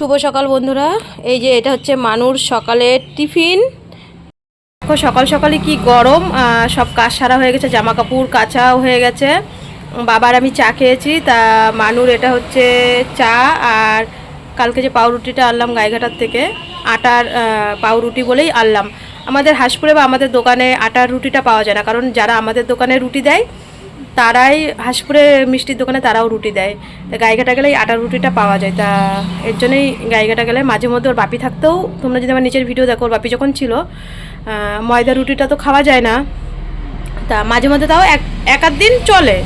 শুভ সকাল বন্ধুরা। এই যে এটা হচ্ছে মানুর সকালের টিফিন। দেখো, সকাল সকালে কি গরম সব কাজ সারা হয়ে গেছে জামা কাপড় কাচাও হয়ে গেছে। বাবার আমি চা খেয়েছি, তা মানুর এটা হচ্ছে চা, আর কালকে যে পাউরুটিটা আনলাম গাইঘাটার থেকে, আটার পাউরুটি বলেই আনলাম। আমাদের হাঁসপুরে বা আমাদের দোকানে আটার রুটিটা পাওয়া যায় না, কারণ যারা আমাদের দোকানে রুটি দেয় তারাই হাঁসপুরে মিষ্টির দোকানে তারাও রুটি দেয়। তা গাইঘাটা গেলেই আটার রুটিটা পাওয়া যায়। তা এর জন্যই গাইঘাটা গেলে মাঝে মধ্যে ওর বাপি থাকতেও তোমরা যদি আমার নিচের ভিডিও দেখো, ওর বাপি যখন ছিল ময়দা রুটিটা তো খাওয়া যায় না। তা মাঝে মধ্যে তাও এক এক দিন চলে।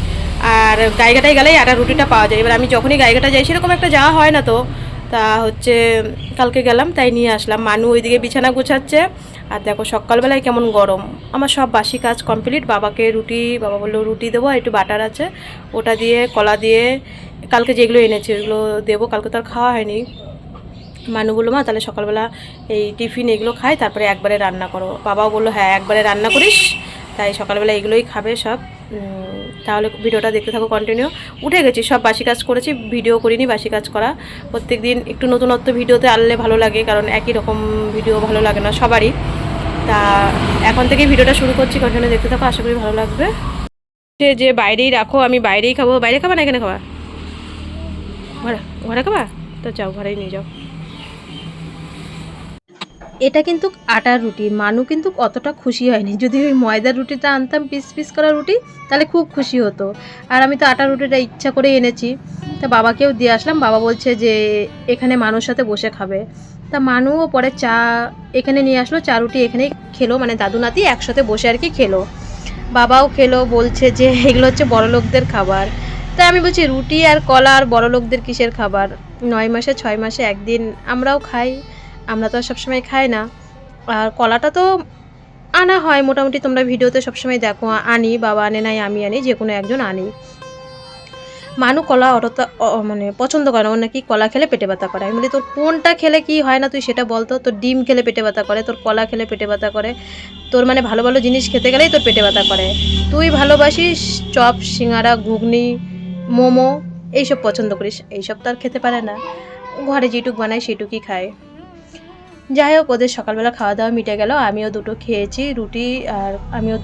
আর গাইঘাটায় গেলেই আটার রুটিটা পাওয়া যায়। এবার আমি যখনই গাইঘাটা যাই, সেরকম একটা যাওয়া হয় না তো। তা হচ্ছে কালকে গেলাম, তাই নিয়ে আসলাম। মানু ওইদিকে বিছানা গোছাচ্ছে। আর দেখো, সকালবেলায় কেমন গরম। আমার সব বাসি কাজ কমপ্লিট। বাবাকে রুটি, বাবা বলল, রুটি দেবো একটু বাটার আছে। ওটা দিয়ে, কলা দিয়ে, কালকে যেগুলো এনেছে ওইগুলো দেবো। কালকে তো আর খাওয়া হয়নি। মানু বলল, মা, তাহলে সকালবেলা এই টিফিন এগুলো খাই, তারপরে একবারে রান্না করো। বাবাও বলল হ্যাঁ একবারে রান্না করিস তাই সকালবেলা এগুলোই খাবে সব। তাহলে ভিডিওটা দেখতে থাকো কন্টিনিউ উঠে গেছি, সব বাসি কাজ করেছি ভিডিও করিনি, বাসি কাজ করা। প্রত্যেক দিন একটু নতুনত্ব ভিডিওতে আনলে ভালো লাগে, কারণ একই রকম ভিডিও ভালো লাগে না সবারই। তা এখন থেকে ভিডিওটা শুরু করছি কন্টিনিউ দেখতে থাকো, আশা করি ভালো লাগবে। যে যে বাইরেই রাখো, আমি বাইরেই খাব। বাইরে খাবা না এখানে খাবা? ঘরে ঘরে খাবা? তো যাও, ঘরেই নিয়ে যাও। এটা কিন্তু আটার রুটি। মানু কিন্তু অতটা খুশি হয়নি। যদি ওই ময়দার রুটিটা আনতাম, পিস পিস করা রুটি, তাহলে খুব খুশি হতো। আর আমি তো আটার রুটিটা ইচ্ছা করে এনেছি। তা বাবাকেও দিয়ে আসলাম। বাবা বলছে যে, এখানে মানুষ সাথে বসে খাবে। তা মানুও পরে চা এখানে নিয়ে আসলো। চা রুটি এখানেই খেলো। মানে দাদু, নাতি একসাথে বসে আর কি খেলো। বাবাও খেলো, বলছে যে, এগুলো হচ্ছে বড় লোকদের খাবার। তাই আমি বলছি, রুটি আর কলা আর বড় লোকদের কিসের খাবার? নয় মাসে, ছয় মাসে একদিন আমরাও খাই। আমরা তো আর সবসময় খাই না। আর কলাটা তো আনা হয়। মোটামুটি তোমরা ভিডিওতে সবসময় দেখো, আনি, বাবা আনে, নাই, আমি আনি যে কোনো একজন আনি। মানু কলা অতটা মানে পছন্দ করে না। ওর নাকি কলা খেলে পেটে ব্যথা করে। আমি বলি, তোর কোনটা খেলে কি হয় না তুই সেটা বলতো তোর ডিম খেলে পেটে ব্যথা করে, তোর কলা খেলে পেটে ব্যথা করে। তোর মানে ভালো ভালো জিনিস খেতে গেলেই তোর পেটে ব্যথা করে। তুই ভালোবাসিস চপ, সিঙ্গারা, ঘুগনি, মোমো, এইসব পছন্দ করিস। এইসব তো আর খেতে পারে না। ঘরে যেটুক বানায় সেটুকুই খায়। যাই হোক, ওদের সকালবেলা খাওয়া দাওয়া মিটে গেল। আমিও দুটো খেয়েছি, রুটি আর আমিও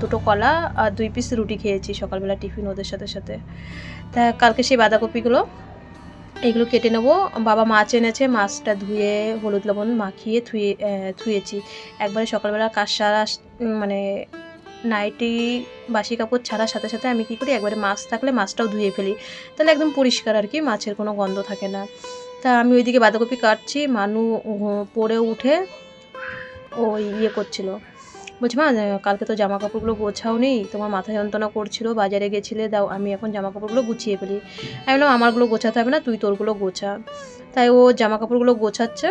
দুটো কলা আর দুই পিস রুটি খেয়েছি সকালবেলা টিফিন ওদের সাথে সাথে। তা কালকে সেই বাঁধাকপিগুলো, এগুলো কেটে নেব। বাবা মাছ এনেছে, মাছটা ধুয়ে, হলুদ লবণ মাখিয়ে ধুয়ে ধুয়েছি একবারে সকালবেলা কাজ সারা মানে নাইটি, বাসি কাপড় ছাড়ার সাথে সাথে আমি কী করি, একবারে মাছ থাকলে মাছটাও ধুয়ে ফেলি। তাহলে একদম পরিষ্কার আর কি, মাছের কোনো গন্ধ থাকে না। তা আমি ওইদিকে বাঁধাকপি কাটছি, মানু পরে উঠে ওই ইয়ে করছিল। বলছি, মা, কালকে তো জামা কাপড়গুলো গোছাও নেই তোমার মাথা যন্ত্রণা করছিল, বাজারে গেছিলে, দাও, আমি এখন জামা কাপড়গুলো গুছিয়ে ফেলি। আমি বললাম, আমারগুলো গোছাতে হবে না, তুই তোরগুলো গোছা। তাই ও জামা কাপড়গুলো গোছাচ্ছে,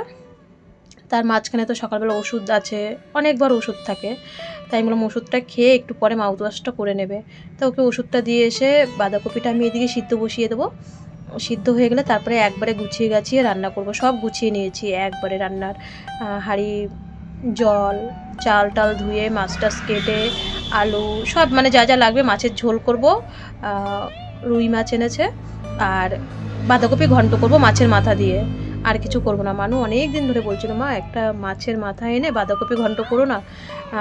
তার মাঝখানে তো সকালবেলা ওষুধ আছে, অনেকবার ওষুধ থাকে। তাই আমি বললাম, ওষুধটা খেয়ে একটু পরে মাউথ ওয়াশটা করে নেবে। তা ওকে ওষুধটা দিয়ে এসে বাঁধাকপিটা আমি এদিকে সিদ্ধ বসিয়ে দেবো। সিদ্ধ হয়ে গেলে তারপরে একবারে গুছিয়ে গাছিয়ে রান্না করব। সব গুছিয়ে নিয়েছি, একবারে রান্নার হাঁড়ি, জল, চাল টাল ধুয়ে মাছ টাছ কেটে, আলু, সব মানে যা যা লাগবে মাছের ঝোল করব। রুই মাছ এনেছে আর বাঁধাকপি ঘন্ট করব মাছের মাথা দিয়ে। আর কিছু করব না। মানু অনেক দিন ধরে বলছিল, মা, একটা মাছের মাথা এনে বাঁধাকপি ঘন্ট করো না।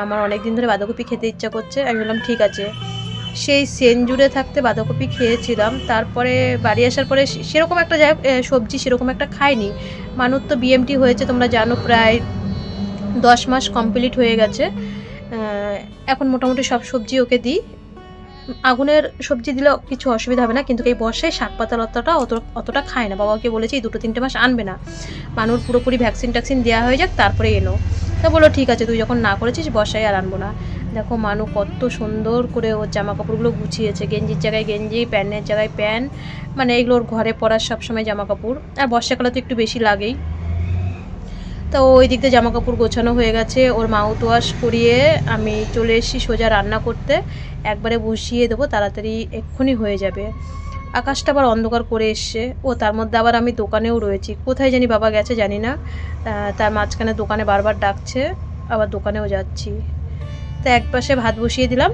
আমার অনেক দিন ধরে বাঁধাকপি খেতে ইচ্ছা করছে। আমি বললাম, ঠিক আছে। সেই সেন জুড়ে থাকতে বাঁধাকপি খেয়েছিলাম। তারপরে বাড়ি আসার পরে সেরকম একটা যাই সবজি সেরকম একটা খাইনি। মানুষ তো বিএমটি হয়েছে, তোমরা জানো, প্রায় দশ মাস কমপ্লিট হয়ে গেছে। এখন মোটামুটি সব সবজি ওকে দিই। আগুনের সবজি দিলেও কিছু অসুবিধা হবে না, কিন্তু এই বর্ষায় শাক পাতা লতাটা অত অতটা খায় না। বাবাকে বলেছি, এই দুটো তিনটে মাস আনবে না। মানুষ পুরোপুরি ভ্যাকসিন ট্যাকসিন দেওয়া হয়ে যাক, তারপরে এনো তা বলো ঠিক আছে, তুই যখন না করেছিস, বর্ষায় আর আনব না। দেখো মানু কত সুন্দর করে ওর জামা কাপড়গুলো গুছিয়েছে। গেঞ্জির জায়গায় গেঞ্জি, প্যান্টের জায়গায় প্যান্ট মানে এগুলো ওর ঘরে পরার সবসময় জামা কাপড় আর বর্ষাকালে তো একটু বেশি লাগেই। তো ওই দিক দিয়ে জামা কাপড় গোছানো হয়ে গেছে। ওর মাউথ ওয়াশ করিয়ে আমি চলে এসেছি সোজা রান্না করতে। একবারে বসিয়ে দেবো, তাড়াতাড়ি এক্ষুনি হয়ে যাবে। আকাশটা আবার অন্ধকার করে এসছে। ও তার মধ্যে আবার আমি দোকানেও রয়েছি। কোথায় জানি বাবা গেছে জানি না। তার মাঝখানে দোকানে বারবার ডাকছে। আবার দোকানেও যাচ্ছি। তো এক পাশে ভাত বসিয়ে দিলাম,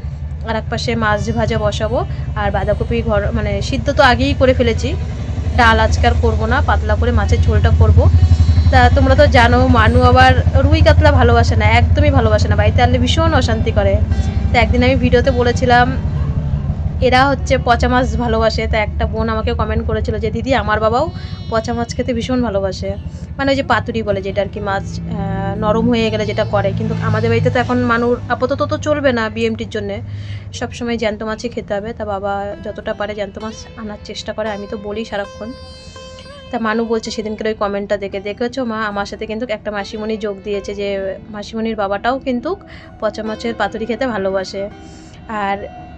আর এক পাশে মাছ ভাজা বসাবো, আর বাঁধাকপি ঘর মানে সিদ্ধ তো আগেই করে ফেলেছি। ডাল আজকে আর করব না, পাতলা করে মাছের ঝোলটা করব। তা তোমরা তো জানো, মানু আবার রুই কাতলা ভালোবাসে না, একদমই ভালোবাসে না, বাড়িতে আনলে ভীষণ অশান্তি করে। তা একদিন আমি ভিডিওতে বলেছিলাম, এরা হচ্ছে পচা মাছ ভালোবাসে, তা একটা বোন আমাকে কমেন্ট করেছিল যে, দিদি, আমার বাবাও পচা মাছ খেতে ভীষণ ভালোবাসে। মানে ওই যে পাতুরি বলে যেটা আর কি, মাছ নরম হয়ে গেলে যেটা করে। কিন্তু আমাদের বাড়িতে তো এখন মানুষ আপাতত তো চলবে না বিএমটির জন্যে। সবসময় জ্যান্ত মাছই খেতে হবে। তা বাবা যতটা পারে জ্যান্ত মাছ আনার চেষ্টা করে। আমি তো বলি সারাক্ষণ। তা মানু বলছে সেদিনকে ওই কমেন্টটা দেখে। দেখেছ মা? আমার সাথে কিন্তু একটা মাসিমণি যোগ দিয়েছে যে, মাসিমণির বাবাটাও কিন্তু পচা মাছের পাতুরি খেতে ভালোবাসে। আর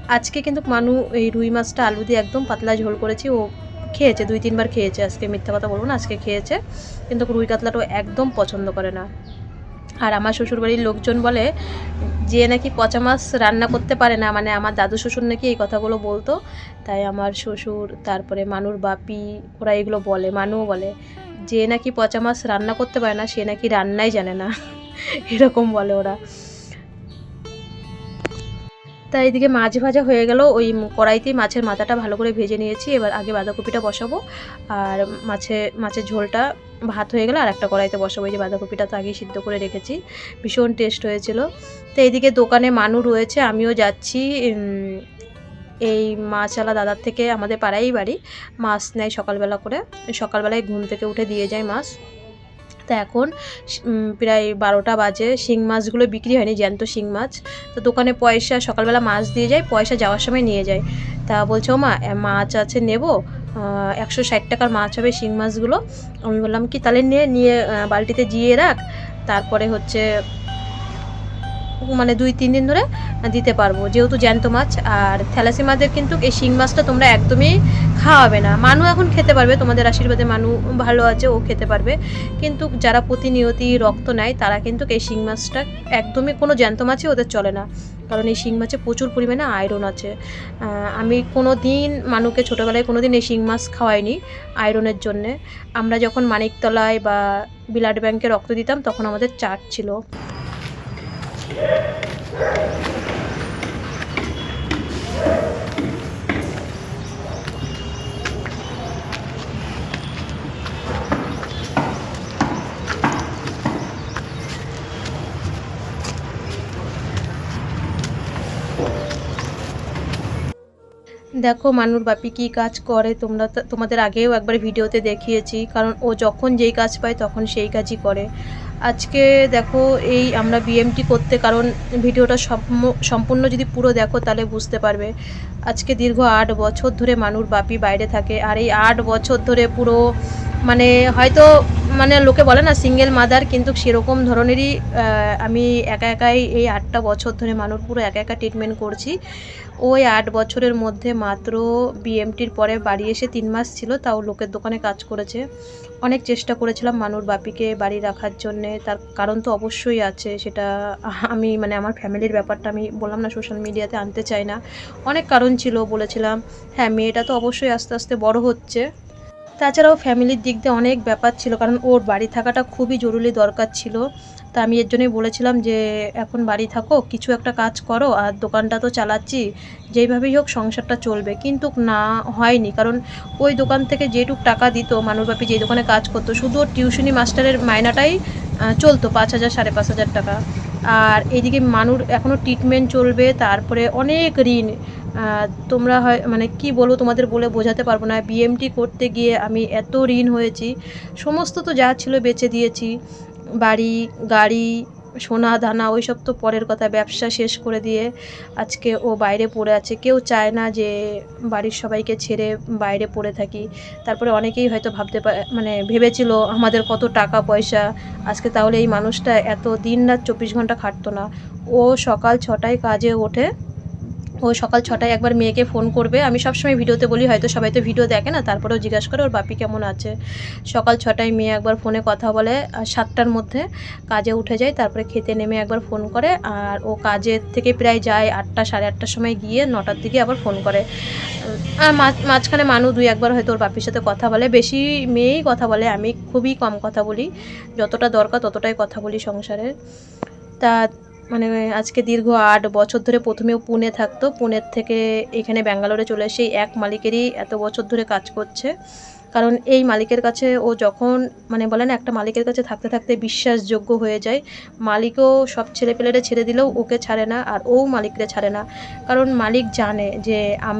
আজকে কিন্তু মানু এই রুই মাছটা আলু দিয়ে একদম পাতলা ঝোল করেছি। ও খেয়েছে, দুই তিনবার খেয়েছে। আজকে মিথ্যা কথা বলব না, আজকে খেয়েছে। কিন্তু রুই কাতলাটাও একদম পছন্দ করে না। আর আমার শ্বশুরবাড়ির লোকজন বলে, যে নাকি পচা মাছ রান্না করতে পারে না মানে আমার দাদু শ্বশুর নাকি এই কথাগুলো বলতো। তাই আমার শ্বশুর, তারপরে মানুর বাপি, ওরা এগুলো বলে, মানুও বলে, যে নাকি পচা মাছ রান্না করতে পারে না, সে নাকি রান্নাই জানে না। এরকম বলে ওরা। তাই এদিকে মাছ ভাজা হয়ে গেল। ওই কড়াইতেই মাছের মাথাটা ভালো করে ভেজে নিয়েছি। এবার আগে বাঁধাকপিটা বসাবো। আর মাছে, মাছের ঝোলটা ভাত হয়ে গেলে আর একটা কড়াইতে বসাবো। এই যে বাঁধাকপিটা তো আগেই সিদ্ধ করে রেখেছি। ভীষণ টেস্ট হয়েছিল। তো এইদিকে দোকানে মানু রয়েছে। আমিও যাচ্ছি। এই মাছওয়ালা দাদার থেকে আমাদের পাড়াই বাড়ি। মাছ নেয় সকালবেলা করে। সকালবেলায় ঘুম থেকে উঠে দিয়ে যায় মাছ। তা এখন প্রায় বারোটা বাজে। শিং মাছগুলো বিক্রি হয়নি, জ্যান্ত শিং মাছ। তো দোকানে পয়সা, সকালবেলা মাছ দিয়ে যায়, পয়সা যাওয়ার সময় নিয়ে যায়। তা বলছে ও মা মাছ আছে, নেব। একশো ষাট টাকার মাছ হবে শিং মাছগুলো। আমি বললাম, কি তাহলে নিয়ে নিয়ে বালতিতে জিয়ে রাখ। তারপরে হচ্ছে মানে দুই, তিন দিন ধরে দিতে পারব। যেহেতু জ্যান্ত মাছ, আর থ্যালাসি থ্যালাসিমাদের কিন্তু এই শিং মাছটা তোমরা একদমই খাওয়াবে না। মানু এখন খেতে পারবে, তোমাদের আশীর্বাদে মানু ভালো আছে, ও খেতে পারবে। কিন্তু যারা প্রতিনিয়তি রক্ত নেয়, তারা কিন্তু এই শিং মাছটা একদমই কোনো জ্যান্ত মাছই ওদের চলে না। কারণ এই শিং মাছে প্রচুর পরিমাণে আয়রন আছে। আমি কোনো দিন মানুকে ছোটোবেলায় কোনো দিন এই শিং মাছ খাওয়াইনি আয়রনের জন্যে। আমরা যখন মানিকতলায় বা ব্লাড ব্যাংকে রক্ত দিতাম, তখন আমাদের চার্ট ছিল। দেখো, মানুর বাপি কি কাজ করে? তোমরা তোমাদের আগেও একবার ভিডিওতে দেখিয়েছি। কারণ ও যখন যেই কাজ পায়, তখন সেই কাজই করে। আজকে দেখো এই আমরা বিএমটি করতে, কারণ ভিডিওটা সম্পূর্ণ- যদি পুরো দেখো তাহলে বুঝতে পারবে। আজকে দীর্ঘ আট বছর ধরে মানুর বাপি বাইরে থাকে, আর এই আট বছর ধরে পুরো মানে হয়তো মানে লোকে বলে না সিঙ্গেল মাদার কিন্তু সেরকম ধরনেরই আমি একা একাই এই আটটা বছর ধরে মানুষ পুরো একা একা ট্রিটমেন্ট করছি। ওই আট বছরের মধ্যে মাত্র বিএমটির পরে বাড়ি এসে তিন মাস ছিল, তাও লোকের দোকানে কাজ করেছে। অনেক চেষ্টা করেছিলাম মানুর বাপিকে বাড়ি রাখার জন্যে, তার কারণ তো অবশ্যই আছে, সেটা আমি মানে আমার ফ্যামিলির ব্যাপারটা আমি বললাম না সোশ্যাল মিডিয়াতে আনতে চাই না। অনেক কারণ ছিল, বলেছিলাম হ্যাঁ মেয়েটা তো অবশ্যই আস্তে আস্তে বড় হচ্ছে। তাছাড়াও ফ্যামিলির দিক দিয়ে অনেক ব্যাপার ছিল, কারণ ওর বাড়ি থাকাটা খুবই জরুরি দরকার ছিল। তা আমি এর জন্যই বলেছিলাম যে, এখন বাড়ি থাকো, কিছু একটা কাজ করো, আর দোকানটা তো চালাচ্ছি, যেইভাবেই হোক সংসারটা চলবে। কিন্তু না, হয়নি, কারণ ওই দোকান থেকে যেটুক টাকা দিত মানুষবাপি যেই দোকানে কাজ করতো, শুধু টিউশনি মাস্টারের মায়নাটাই চলতো, পাঁচ হাজার, সাড়ে পাঁচ হাজার টাকা। আর এইদিকে মানুষ এখনও ট্রিটমেন্ট চলবে, তারপরে অনেক ঋণ তোমরা হয় মানে কি বলব তোমাদের বলে বোঝাতে পারব না। বিএমটি করতে গিয়ে আমি এত ঋণ হয়েছি। সমস্ত তো যা ছিল বেচে দিয়েছি। বাড়ি, গাড়ি, সোনা, দানা ওই সব তো পরের কথা। ব্যবসা শেষ করে দিয়ে আজকে ও বাইরে পড়ে আছে। কেউ চায় না যে বাড়ির সবাইকে ছেড়ে বাইরে পড়ে থাকি। তারপরে অনেকেই হয়তো ভাবতে মানে ভেবেছিল আমাদের কত টাকা পয়সা। আজকে তাহলে এই মানুষটা এত দিন রাত চব্বিশ ঘণ্টা খাটতো না। ও সকাল ছটায় কাজে ওঠে। ও সকাল ছটায় একবার মেয়েকে ফোন করবে। আমি সবসময় ভিডিওতে বলি, হয়তো সবাই তো ভিডিও দেখে না, তারপরেও জিজ্ঞাসা করে, ওর বাপি কেমন আছে? সকাল ছটায় মেয়ে একবার ফোনে কথা বলে সাতটার মধ্যে কাজে উঠে যায়, তারপরে খেতে নেমে একবার ফোন করে, আর ও কাজের থেকে প্রায় যায় আটটা, সাড়ে আটটার সময় গিয়ে নটার দিকে আবার ফোন করে। আর মাঝ- মাঝখানে মানু দুই একবার হয়তো ওর বাপির সাথে কথা বলে, বেশি মেয়েই কথা বলে, আমি খুবই কম কথা বলি, যতটা দরকার ততটাই কথা বলি সংসারের তা মানে আজকে দীর্ঘ আট বছর ধরে প্রথমেও পুনে থাকতো। পুনের থেকে এখানে ব্যাঙ্গালোরে চলে এসে এক মালিকেরই এত বছর ধরে কাজ করছে। কারণ এই মালিকের কাছে ও যখন মানে বলে না, একটা মালিকের কাছে থাকতে থাকতে বিশ্বাসযোগ্য হয়ে যায়। মালিকও সব ছেলেপেলেরে ছেড়ে দিলেও ওকে ছাড়ে না আর ও মালিকরে ছাড়ে না। কারণ মালিক জানে যে আম,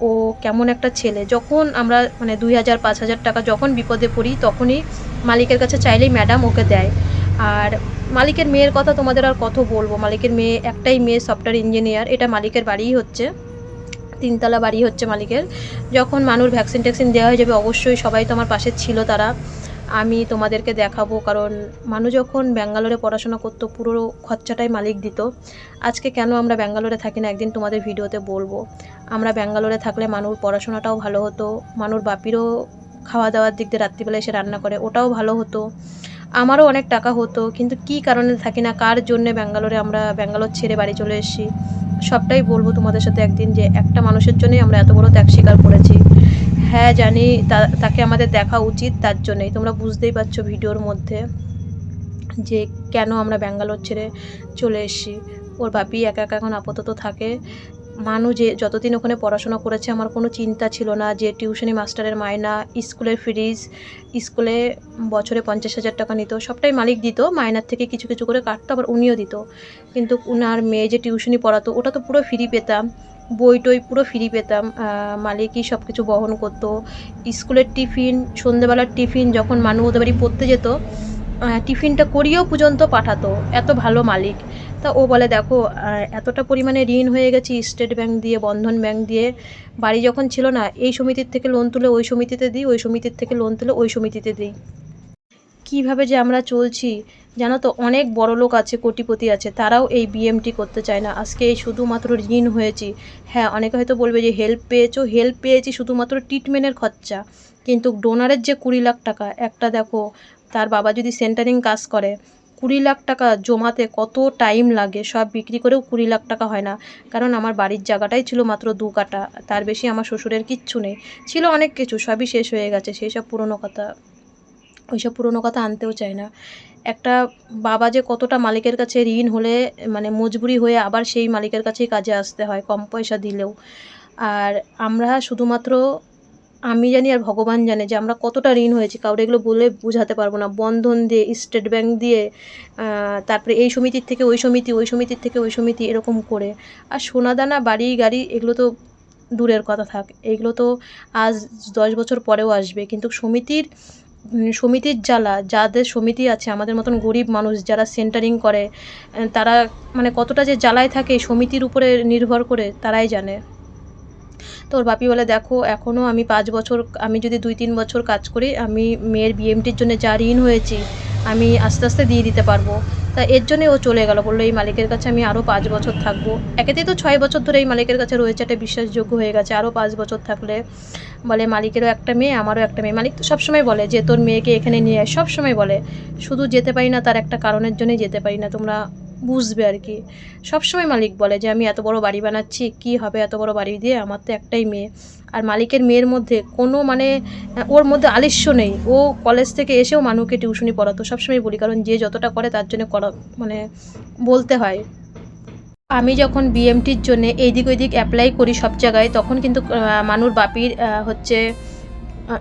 ও কেমন একটা ছেলে। যখন আমরা মানে দুই হাজার, পাঁচ হাজার টাকা যখন বিপদে পড়ি, তখনই মালিকের কাছে চাইলেই ম্যাডাম ওকে দেয়। আর মালিকের মেয়ের কথা তোমাদের আর কত বলব? মালিকের মেয়ে একটাই মেয়ে সফটওয়্যার ইঞ্জিনিয়ার এটা মালিকের বাড়িই হচ্ছে। তিনতলা বাড়ি হচ্ছে মালিকের। যখন মানুষ ভ্যাকসিন ট্যাকসিন দেওয়া হয়ে যাবে, অবশ্যই সবাই তো আমার পাশে ছিল তারা। আমি তোমাদেরকে দেখাবো, কারণ মানুষ যখন ব্যাঙ্গালোরে পড়াশোনা করতো, পুরো খরচাটাই মালিক দিত। আজকে কেন আমরা ব্যাঙ্গালোরে থাকি না, একদিন তোমাদের ভিডিওতে বলব। আমরা ব্যাঙ্গালোরে থাকলে মানুষ পড়াশোনাটাও ভালো হতো। মানুষ বাপিরও খাওয়া দাওয়ার দিক দিয়ে রাত্রিবেলা এসে রান্না করে, ওটাও ভালো হতো। আমারও অনেক টাকা হতো, কিন্তু কি কারণে থাকি না, কার জন্যে ব্যাঙ্গালোরে আমরা ব্যাঙ্গালোর ছেড়ে বাড়ি চলে এসেছি? সবটাই বলব তোমাদের সাথে একদিন যে একটা মানুষের জন্যই আমরা এত বড় ত্যাগ স্বীকার করেছি। হ্যাঁ জানি তাকে আমাদের দেখা উচিত তার জন্যই। তোমরা বুঝতেই পারছ ভিডিওর মধ্যে যে কেন আমরা ব্যাঙ্গালোর ছেড়ে চলে এসেছি। ওর বাপি একা একা এখন আপাতত থাকে। মানু যে যতদিন ওখানে পড়াশোনা করেছে, আমার কোনো চিন্তা ছিল না যে টিউশনি মাস্টারের মায়না স্কুলের ফিরিজ, স্কুলে বছরে পঞ্চাশ হাজার টাকা নিত, সবটাই মালিক দিত মায়নার থেকে কিছু কিছু করে কাটতো, আবার উনিও দিত। কিন্তু উনার মেয়ে যে টিউশনি পড়াতো, ওটা তো পুরো ফ্রি পেতাম, বই টই পুরো ফ্রি পেতাম মালিকই সব কিছু বহন করতো। স্কুলের টিফিন, সন্ধেবেলার টিফিন, যখন মানু ওদের বাড়ি পড়তে যেত টিফিনটা করিয়েও পর্যন্ত পাঠাতো, এত ভালো মালিক। তা ও বলে, দেখো এতটা পরিমাণে ঋণ হয়ে গেছি স্টেট ব্যাংক দিয়ে, বন্ধন ব্যাংক দিয়ে। বাড়ি যখন ছিল না, এই সমিতির থেকে লোন তুলে ওই সমিতিতে দিই, ওই সমিতির থেকে লোন তুলে ওই সমিতিতে দিই। কীভাবে যে আমরা চলছি, জানো তো, অনেক বড় লোক আছে, কোটিপতি আছে, তারাও এই বিএমটি করতে চায় না। আজকে এই শুধুমাত্র ঋণ হয়েছি। হ্যাঁ অনেকে হয়তো বলবে যে, হেল্প পেয়েছ? হেল্প পেয়েছি শুধুমাত্র ট্রিটমেন্টের খরচা। কিন্তু ডোনারের যে কুড়ি লাখ টাকা, একটা দেখো, তার বাবা যদি সেন্টারিং কাজ করে কুড়ি লাখ টাকা জমাতে কত টাইম লাগে? সব বিক্রি করেও কুড়ি লাখ টাকা হয় না। কারণ আমার বাড়ির জায়গাটাই ছিল মাত্র দু কাটা তার বেশি আমার শ্বশুরের কিচ্ছু নেই। ছিল অনেক কিছু, সবই শেষ হয়ে গেছে। সেই সব পুরনো কথা। ওইসব পুরনো কথা আনতেও চায় না। একটা বাবা যে কতটা মালিকের কাছে ঋণ হলে মানে মজবুরি হয়ে আবার সেই মালিকের কাছেই কাজে আসতে হয়, কম পয়সা দিলেও। আর আমরা শুধুমাত্র আমি জানি আর ভগবান জানে যে আমরা কতটা ঋণ হয়েছি। কাউরে এগুলো বলে বোঝাতে পারব না। বন্ধন দিয়ে, স্টেট ব্যাংক দিয়ে তারপরে এই সমিতির থেকে ওই সমিতি, ওই সমিতির থেকে ওই সমিতি, এরকম করে। আর সোনাদানা, বাড়ি, গাড়ি, এগুলো তো দূরের কথা থাক। এগুলো তো আজ দশ বছর পরেও আসবে। কিন্তু সমিতির সমিতির জ্বালা, যাদের সমিতি আছে, আমাদের মতন গরিব মানুষ যারা সেন্টারিং করে, তারা মানে কতটা যে জ্বালায় থাকে সমিতির উপরে নির্ভর করে, তারাই জানে। তো ওর বাপি বলে, দেখো এখনও আমি পাঁচ বছর, আমি যদি দুই তিন বছর কাজ করি, আমি মেয়ের বিএমটির জন্য যা ঋণ হয়েছি, আমি আস্তে আস্তে দিয়ে দিতে পারব। তা এর জন্যই ও চলে গেল। বলল, এই মালিকের কাছে আমি আরও পাঁচ বছর থাকব। একেতেই তো ছয় বছর ধরে এই মালিকের কাছে রয়েছে একটা বিশ্বাসযোগ্য হয়ে গেছে আরও পাঁচ বছর থাকলে। বলে, মালিকেরও একটা মেয়ে, আমারও একটা মেয়ে। মালিক তো সবসময় বলে যে, তোর মেয়েকে এখানে নিয়ে আয়। সবসময় বলে। শুধু যেতে পারি না, তার একটা কারণের জন্যই যেতে পারি না। তোমরা বুঝবে আর কি। সবসময় মালিক বলে যে, আমি এত বড় বাড়ি বানাচ্ছি, কি হবে এত বড় বাড়ি দিয়ে? আমার তো একটাই মেয়ে। আর মালিকের মেয়ের মধ্যে কোনো মানে ওর মধ্যে আলিস্য নেই। ও কলেজ থেকে এসেও মানুষকে টিউশনি পড়াতো। সবসময় বলি, কারণ যে যতটা করে তার জন্য করা মানে বলতে হয়। আমি যখন বিএমটির জন্য এইদিক ওইদিক অ্যাপ্লাই করি সব জায়গায়, তখন কিন্তু মানুর বাপির হচ্ছে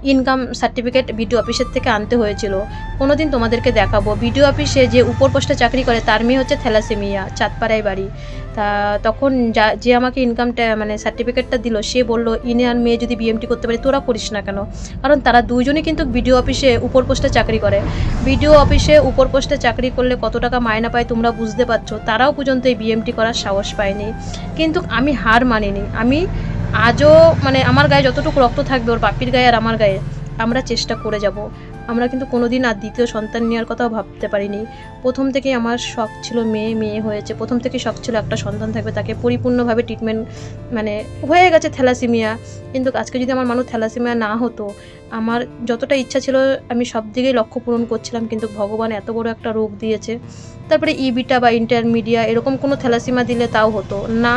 ইনকাম সার্টিফিকেট বিডিও অফিসের থেকে আনতে হয়েছিল। কোনো দিন তোমাদেরকে দেখাবো। বিডিও অফিসে যে উপর পোস্টে চাকরি করে, তার মেয়ে হচ্ছে থ্যালাসেমিয়া, চাঁদপাড়ায় বাড়ি। তা তখন যা, যে আমাকে ইনকামটা মানে সার্টিফিকেটটা দিল, সে বলল, ইনি আর মেয়ে যদি বিএমটি করতে পারে, তোরা করিস না কেন? কারণ তারা দুইজনই কিন্তু বিডিও অফিসে উপর পোস্টে চাকরি করে। বিডিও অফিসে উপর পোস্টে চাকরি করলে কত টাকা মায়না পায় তোমরা বুঝতে পারছ? তারাও পর্যন্ত এই বিএমটি করার সাহস পায়নি। কিন্তু আমি হার মানিনি। আমি আজও মানে আমার গায়ে যতটুকু রক্ত থাকবে, ওর বাপির গায়ে আর আমার গায়ে, আমরা চেষ্টা করে যাব। আমরা কিন্তু কোনোদিন আর দ্বিতীয় সন্তান নেওয়ার কথাও ভাবতে পারিনি। প্রথম থেকেই আমার শখ ছিল মেয়ে মেয়ে হয়েছে। প্রথম থেকেই শখ ছিল একটা সন্তান থাকবে, তাকে পরিপূর্ণভাবে ট্রিটমেন্ট মানে হয়ে গেছে থ্যালাসিমিয়া কিন্তু আজকে যদি আমার মানুষ থ্যালাসিমিয়া না হতো, আমার যতটা ইচ্ছা ছিল, আমি সব দিকেই লক্ষ্য পূরণ করছিলাম। কিন্তু ভগবান এত বড় একটা রোগ দিয়েছে। তারপরে ইবিটা বা ইন্টারমিডিয়া এরকম কোনো থ্যালাসিমা দিলে তাও হতো না।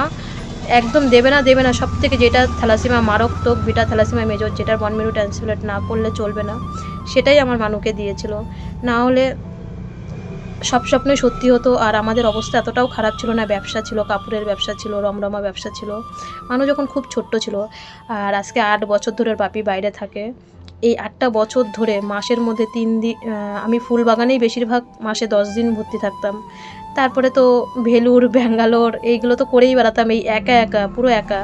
একদম দেবে না দেবে না। সব থেকে যেটা থ্যালাসিমা মারাত্মক বিটা থ্যালাসিমা মেজর, যেটা বন মেরু ট্রান্সফ্লেট না করলে চলবে না, সেটাই আমার মানুকে দিয়েছিল। না হলে সব স্বপ্নই সত্যি হতো আর আমাদের অবস্থা এতটাও খারাপ ছিল না। ব্যবসা ছিল, কাপড়ের ব্যবসা ছিল, রমরমা ব্যবসা ছিল। মানুষ যখন খুব ছোট্ট ছিল, আর আজকে আট বছর ধরে বাপি বাইরে থাকে এই আটটা বছর ধরে মাসের মধ্যে তিন দিন আমি ফুল বাগানেই বেশিরভাগ মাসে দশ দিন ভর্তি থাকতাম। তারপরে তো ভেলুর, ব্যাঙ্গালোর এইগুলো তো করেই বেড়াতাম, এই একা একা, পুরো একা।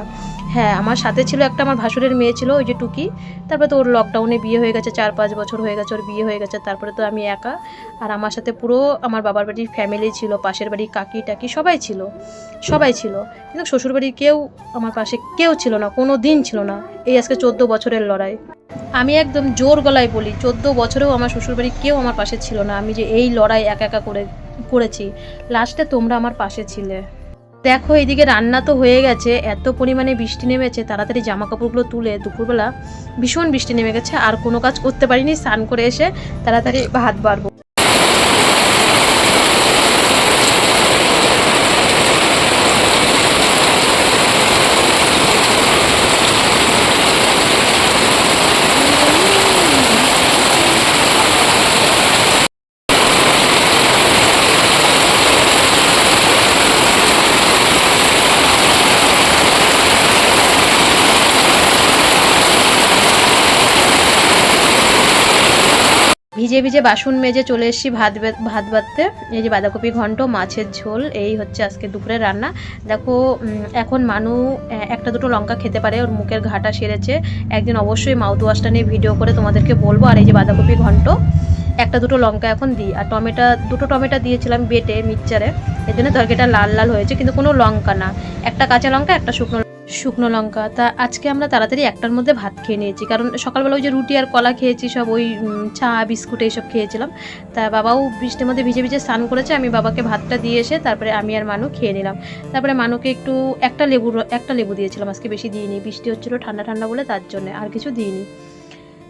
হ্যাঁ আমার সাথে ছিল একটা আমার ভাসুরের মেয়ে ছিল, ওই যে টুকি। তারপরে তো ওর লকডাউনে বিয়ে হয়ে গেছে, চার পাঁচ বছর হয়ে গেছে, ওর বিয়ে হয়ে গেছে, তারপরে তো আমি একা। আর আমার সাথে পুরো আমার বাবার বাড়ির ফ্যামিলি ছিল, পাশের বাড়ির কাকি টাকি সবাই ছিল সবাই ছিল। কিন্তু শ্বশুরবাড়ির কেউ আমার পাশে কেউ ছিল না, কোনো দিন ছিল না এই আজকে চোদ্দ বছরের লড়াই। আমি একদম জোর গলায় বলি, চোদ্দ বছরেও আমার শ্বশুরবাড়ি কেউ আমার পাশে ছিল না। আমি যে এই লড়াই একা একা করে, করেছি, লাস্টে তোমরা আমার পাশে ছিলে। দেখো এইদিকে রান্না তো হয়ে গেছে, এত পরিমাণে বৃষ্টি নেমেছে, তাড়াতাড়ি জামা কাপড়গুলো তুলে দুপুরবেলা ভীষণ বৃষ্টি নেমে গেছে, আর কোনো কাজ করতে পারিনি, স্নান করে এসে তাড়াতাড়ি ভাত বাড়বো। ভিজে ভিজে বাসন মেজে চলে এসেছি ভাত ভাত বাড়তে এই যে বাঁধাকপি ঘন্ট, মাছের ঝোল, এই হচ্ছে আজকে দুপুরের রান্না। দেখো এখন মানু একটা দুটো লঙ্কা খেতে পারে, ওর মুখের ঘাটা সেরেছে। একদিন অবশ্যই মাউথ ওয়াশটা নিয়ে ভিডিও করে তোমাদেরকে বলব। আর এই যে বাঁধাকপি ঘন্ট, একটা দুটো লঙ্কা এখন দিই। আর টমেটো, দুটো টমেটো দিয়েছিলাম বেটে, মিক্সচারে। এর জন্য তরকারিটা লাল লাল হয়েছে, কিন্তু কোনো লঙ্কা না। একটা কাঁচা লঙ্কা, একটা শুকনো শুকনো লঙ্কা। তা আজকে আমরা তাড়াতাড়ি একটার মধ্যে ভাত খেয়ে নিয়েছি। কারণ সকালবেলা ওই যে রুটি আর কলা খেয়েছি, সব ওই চা, বিস্কুট এইসব খেয়েছিলাম। তা বাবাও বৃষ্টির মধ্যে ভিজে ভিজে স্নান করেছে, আমি বাবাকে ভাতটা দিয়ে এসে তারপরে আমি আর মানু খেয়ে নিলাম। তারপরে মানুকে একটু একটা লেবু একটা লেবু দিয়েছিলাম, আজকে বেশি দিইনি। বৃষ্টি হচ্ছিল ঠান্ডা ঠান্ডা বলে, তার জন্য আর কিছু দিইনি।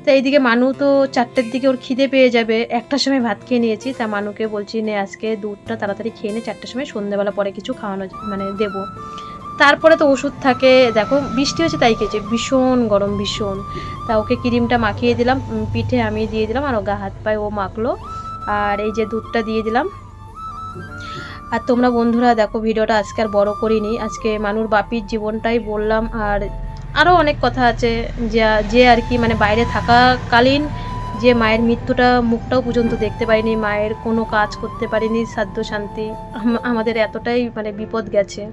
তা এইদিকে মানু তো চারটের দিকে ওর খিদে পেয়ে যাবে। একটার সময় ভাত খেয়ে নিয়েছি, তা মানুকে বলছি, নে আজকে দুধটা তাড়াতাড়ি খেয়ে নে, চারটের সময় সন্ধ্যেবেলা পরে কিছু খাওয়ানো মানে দেবো। তারপরে তো ওষুধ থাকে, দেখো বৃষ্টি হচ্ছে তাই খেয়েছে, ভীষণ গরম, ভীষণ। তা ওকে ক্রিমটা মাখিয়ে দিলাম পিঠে আমি দিয়ে দিলাম, আর ও গা, হাত পায়ে ও মাখলো, আর এই যে দুধটা দিয়ে দিলাম। আর তোমরা বন্ধুরা দেখো ভিডিওটা আজকে আর বড় করিনি, আজকে মানুর বাপির জীবনটাই বললাম, আর আরও অনেক কথা আছে, যা, যে আর কি মানে বাইরে থাকাকালীন যে মায়ের মৃত্যুটা মুখটাও পর্যন্ত দেখতে পারিনি মায়ের কোনো কাজ করতে পারিনি, সাধ্য শান্তি আমাদের এতটাই মানে বিপদ গেছে।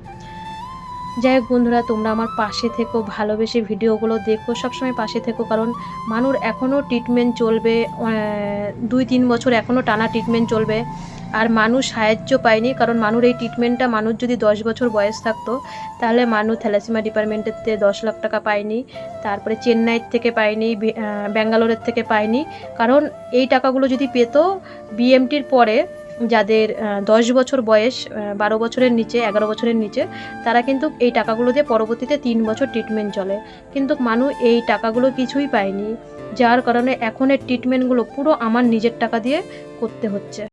যাই হোক বন্ধুরা, তোমরা আমার পাশে থেকো, ভালোবেসে ভিডিওগুলো দেখো, সবসময় পাশে থেকো, কারণ মানুর এখনও ট্রিটমেন্ট চলবে দুই তিন বছর এখনও টানা ট্রিটমেন্ট চলবে, আর মানুষ সাহায্য পায়নি, কারণ মানুর এই ট্রিটমেন্টটা মানুষ যদি দশ বছর বয়স থাকতো, তাহলে মানুষ থ্যালাসিমা ডিপার্টমেন্টের থেকে দশ লাখ টাকা পায়নি, তারপরে চেন্নাইয়ের থেকে পায়নি ব্যাঙ্গালোরের থেকে পায়নি, কারণ এই টাকাগুলো যদি পেতো বিএমটির পরে যাদের দশ বছর বয়স বারো বছরের নিচে, এগারো বছরের নিচে, তারা কিন্তু এই টাকাগুলো দিয়ে পরবর্তীতে তিন বছর ট্রিটমেন্ট চলে। কিন্তু মানুষ এই টাকাগুলো কিছুই পায়নি, যার কারণে এখন এর ট্রিটমেন্টগুলো পুরো আমার নিজের টাকা দিয়ে করতে হচ্ছে।